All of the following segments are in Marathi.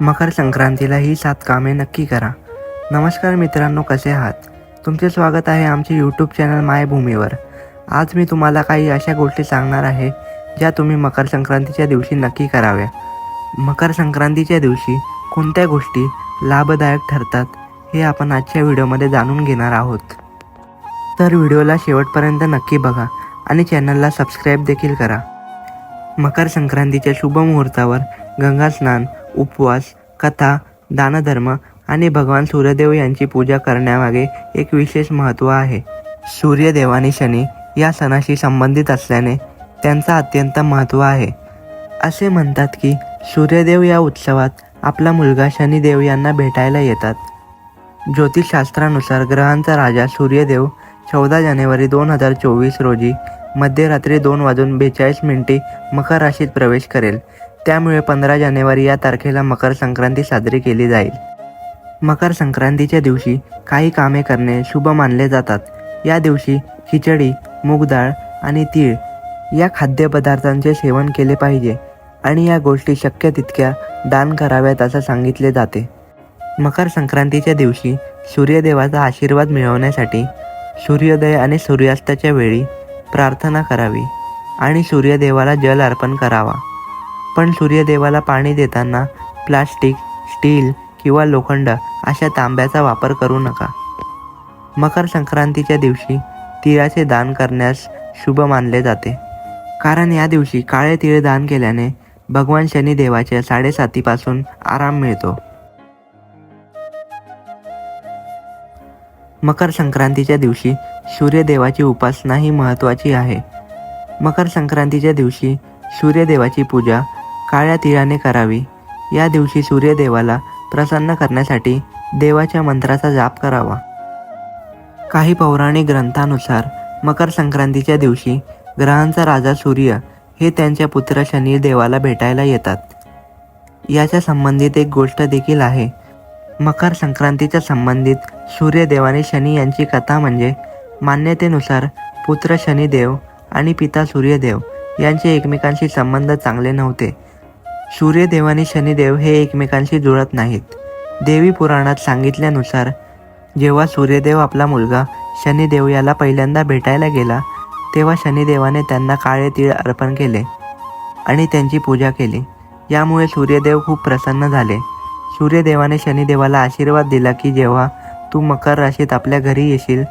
मकर संक्रांतीला ही सात कामे नक्की करा. नमस्कार मित्रांनो कसे आहात? तुमचे स्वागत आहे आमचे यूट्यूब चॅनल मायभूमीवर. आज मी तुम्हाला काही अशा गोष्टी सांगणार आहे ज्या तुम्ही मकर संक्रांतीच्या दिवशी नक्की कराव्या. मकर संक्रांतीच्या दिवशी कोणत्या गोष्टी लाभदायक ठरतात हे आपण आजच्या व्हिडिओमध्ये जाणून घेणार आहोत. तर व्हिडिओला शेवटपर्यंत नक्की बघा आणि चॅनलला सबस्क्राईब देखील करा. मकर संक्रांतीच्या शुभ मुहूर्तावर गंगा स्नान उपवास कथा दानधर्म आणि भगवान सूर्यदेव यांची पूजा करण्यामागे एक विशेष महत्त्व आहे. सूर्यदेव आणि शनी या सणाशी संबंधित असल्याने त्यांचा अत्यंत महत्त्व आहे. असे म्हणतात की सूर्यदेव या उत्सवात आपला मुलगा शनिदेव यांना भेटायला येतात. ज्योतिषशास्त्रानुसार ग्रहांचा राजा सूर्यदेव चौदा जानेवारी दोन हजार चोवीस रोजी मध्यरात्री दोन वाजून बेचाळीस मिनिटे मकर राशीत प्रवेश करेल. त्यामुळे पंधरा जानेवारी या तारखेला मकर संक्रांती साजरी केली जाईल. मकर संक्रांतीच्या दिवशी काही कामे करणे शुभ मानले जातात. या दिवशी खिचडी मूग डाळ आणि तीळ या खाद्यपदार्थांचे सेवन केले पाहिजे आणि या गोष्टी शक्य तितक्या दान कराव्यात असं सांगितले जाते. मकर संक्रांतीच्या दिवशी सूर्यदेवाचा आशीर्वाद मिळवण्यासाठी सूर्योदय आणि सूर्यास्ताच्या वेळी प्रार्थना करावी आणि सूर्यदेवाला जल अर्पण करावा. पण सूर्यदेवाला पाणी देताना प्लास्टिक स्टील किंवा लोखंड अशा तांब्याचा वापर करू नका. मकर संक्रांतीच्या दिवशी तिळाचे दान करण्यास शुभ मानले जाते. कारण या दिवशी काळे तिळ दान केल्याने भगवान शनिदेवाच्या साडेसातीपासून आराम मिळतो. मकर संक्रांतीच्या दिवशी सूर्यदेवाची उपासना ही महत्त्वाची आहे. मकर संक्रांतीच्या दिवशी सूर्यदेवाची पूजा काळ्या तिळाने करावी. या दिवशी सूर्यदेवाला प्रसन्न करण्यासाठी देवाच्या मंत्राचा जाप करावा. काही पौराणिक ग्रंथानुसार मकर संक्रांतीच्या दिवशी ग्रहांचा राजा सूर्य हे त्यांच्या पुत्र शनिदेवाला भेटायला येतात. याच्या संबंधित एक गोष्ट देखील आहे. मकर संक्रांतीच्या संबंधित सूर्यदेवाने शनी यांची कथा म्हणजे मान्यतेनुसार पुत्र शनिदेव आणि पिता सूर्यदेव यांचे एकमेकांशी संबंध चांगले नव्हते. सूर्यदेव आणि शनिदेव हे एकमेकांशी जुळत नाहीत. देवी पुराणात सांगितल्यानुसार जेव्हा सूर्यदेव आपला मुलगा शनिदेव याला पहिल्यांदा भेटायला गेला तेव्हा शनिदेवाने त्यांना काळे तीळ अर्पण केले आणि त्यांची पूजा केली. यामुळे सूर्यदेव खूप प्रसन्न झाले. सूर्यदेवाने शनिदेवाला आशीर्वाद दिला की जेव्हा तू मकर राशीत आपल्या घरी येशील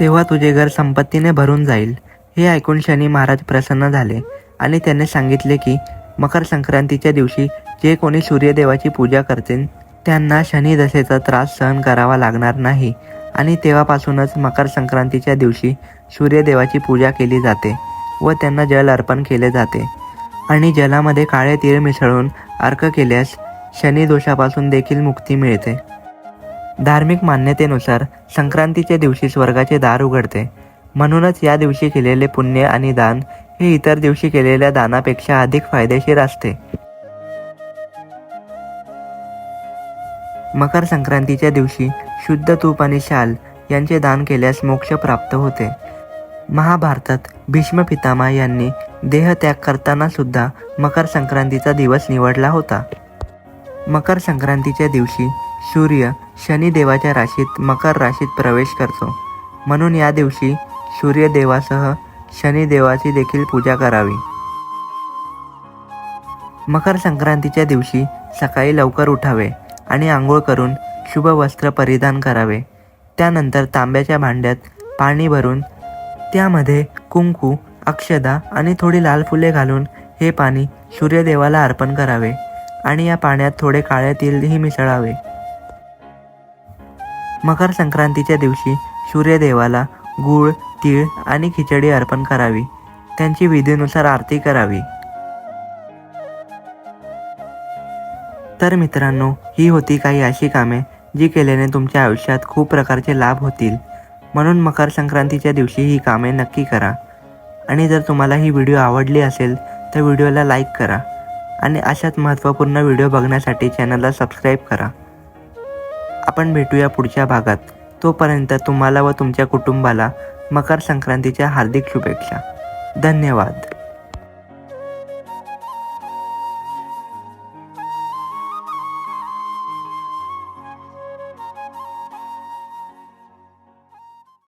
तेव्हा तुझे घर संपत्तीने भरून जाईल. हे ऐकून शनी महाराज प्रसन्न झाले आणि त्याने सांगितले की मकर संक्रांतीच्या दिवशी जे कोणी सूर्यदेवाची पूजा करते त्यांना शनिदशेचा त्रास सहन करावा लागणार नाही. आणि तेव्हापासूनच मकर संक्रांतीच्या दिवशी सूर्यदेवाची पूजा केली जाते व त्यांना जल अर्पण केले जाते. आणि जलामध्ये काळे तीळ मिसळून अर्क केल्यास शनिदोषापासून देखील मुक्ती मिळते. धार्मिक मान्यतेनुसार संक्रांतीच्या दिवशी स्वर्गाचे दार उघडते. म्हणूनच या दिवशी केलेले पुण्य आणि दान हे इतर दिवशी केलेल्या दानापेक्षा अधिक फायदेशीर असते. मकर संक्रांतीच्या दिवशी शुद्ध तूप आणि शाल यांचे दान केल्यास मोक्ष प्राप्त होते. महाभारतात भीष्म पितामह यांनी देहत्याग करताना सुद्धा मकर संक्रांतीचा दिवस निवडला होता. मकर संक्रांतीच्या दिवशी सूर्य शनिदेवाच्या राशीत मकर राशीत प्रवेश करतो. म्हणून या दिवशी सूर्यदेवासह शनिदेवाची देखील पूजा करावी. मकर संक्रांतीच्या दिवशी सकाळी लवकर उठावे आणि आंघोळ करून शुभ वस्त्र परिधान करावे. त्यानंतर तांब्याच्या भांड्यात पाणी भरून त्यामध्ये कुंकू अक्षदा आणि थोडी लाल फुले घालून हे पाणी सूर्यदेवाला अर्पण करावे आणि या पाण्यात थोडे काळे तीळही मिसळावे. मकर संक्रांतीच्या दिवशी सूर्यदेवाला गूळ तीळ आणि खिचडी अर्पण करावी. त्यांची विधीनुसार आरती करावी. तर मित्रांनो ही होती काही अशी कामे जी केल्याने तुमच्या आयुष्यात खूप प्रकारचे लाभ होतील. म्हणून मकर संक्रांतीच्या दिवशी ही कामे नक्की करा. आणि जर तुम्हाला ही व्हिडिओ आवडली असेल तर व्हिडिओला लाईक करा. आणि अशाच महत्त्वपूर्ण व्हिडिओ बघण्यासाठी चॅनलला सबस्क्राईब करा. आपण भेटूया पुढच्या भागात. तोपर्यंत तुम्हाला व तुमच्या कुटुंबाला मकर संक्रांतीच्या हार्दिक शुभेच्छा. धन्यवाद.